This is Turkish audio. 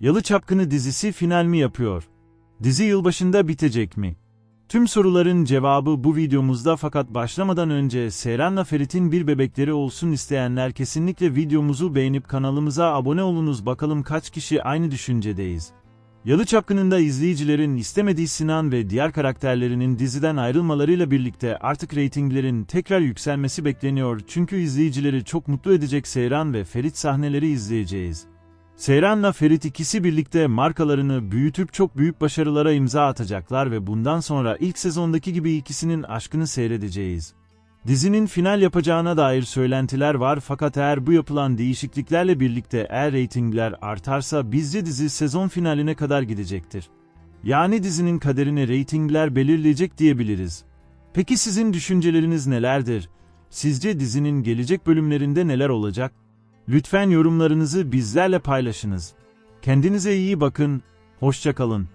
Yalı Çapkını dizisi final mi yapıyor? Dizi yılbaşında bitecek mi? Tüm soruların cevabı bu videomuzda fakat başlamadan önce Seyran'la Ferit'in bir bebekleri olsun isteyenler kesinlikle videomuzu beğenip kanalımıza abone olunuz bakalım kaç kişi aynı düşüncedeyiz. Yalı Çapkını'nda izleyicilerin istemediği Sinan ve diğer karakterlerinin diziden ayrılmalarıyla birlikte artık reytinglerin tekrar yükselmesi bekleniyor çünkü izleyicileri çok mutlu edecek Seyran ve Ferit sahneleri izleyeceğiz. Seyran'la Ferit ikisi birlikte markalarını büyütüp çok büyük başarılara imza atacaklar ve bundan sonra ilk sezondaki gibi ikisinin aşkını seyredeceğiz. Dizinin final yapacağına dair söylentiler var fakat eğer bu yapılan değişikliklerle birlikte eğer reytingler artarsa bizce dizi sezon finaline kadar gidecektir. Yani dizinin kaderini reytingler belirleyecek diyebiliriz. Peki sizin düşünceleriniz nelerdir? Sizce dizinin gelecek bölümlerinde neler olacak? Lütfen yorumlarınızı bizlerle paylaşınız. Kendinize iyi bakın, hoşça kalın.